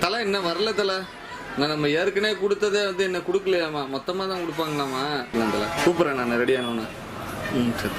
தலை என்ன வரல தலை? நான் நம்ம ஏற்கனவே கொடுத்ததே வந்து என்ன கொடுக்கலையாமா? மொத்தமாக தான் கொடுப்பாங்களாமா? இல்லை தலை. கூப்பிட்றேன் நான் ரெடி ஆனோன்னு ம் சரி.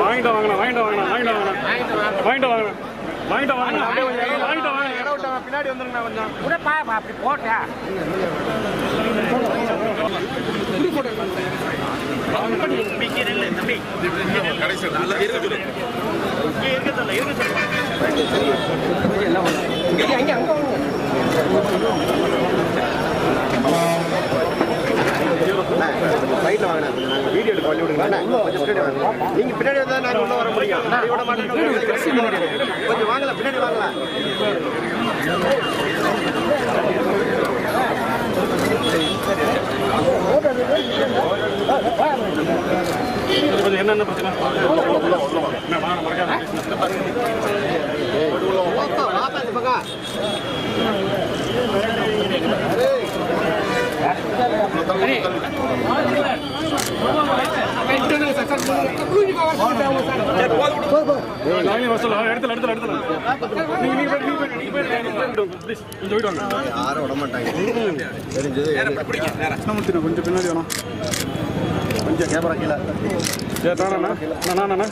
வாங்கிட்டு வாங்கலாம் வாங்கிட்டு வாங்கலாம் வாங்கிட்டு வாங்கலாம் வாங்கிட்டு வாங்கலாம் வாங்கிட்டு இடம் வாங்கிட்டு வாங்க. இடம் விட்டாங்க பின்னாடி வந்துருங்க கொஞ்சம். கூடப்பா அப்படி போட்டேன் சைட்ல வீடியோ எடுக்க வழி விடுங்க. கொஞ்சம் பின்னாடி வாங்க. நீங்க பின்னாடி வந்தா நாங்க உள்ள வர முடியும். பின்னாடி விட மாட்டேன் கொஞ்சம் வாங்கல பின்னாடி வாங்கலாம். கொஞ்சம் என்னென்ன பிரச்சனை? யாரும் விட மாட்டாங்க தெரிஞ்சது கொஞ்சம் பின்னாடி வேணும் கொஞ்சம் கேமரா கீழே சரி தானண்ணா நானா அண்ணா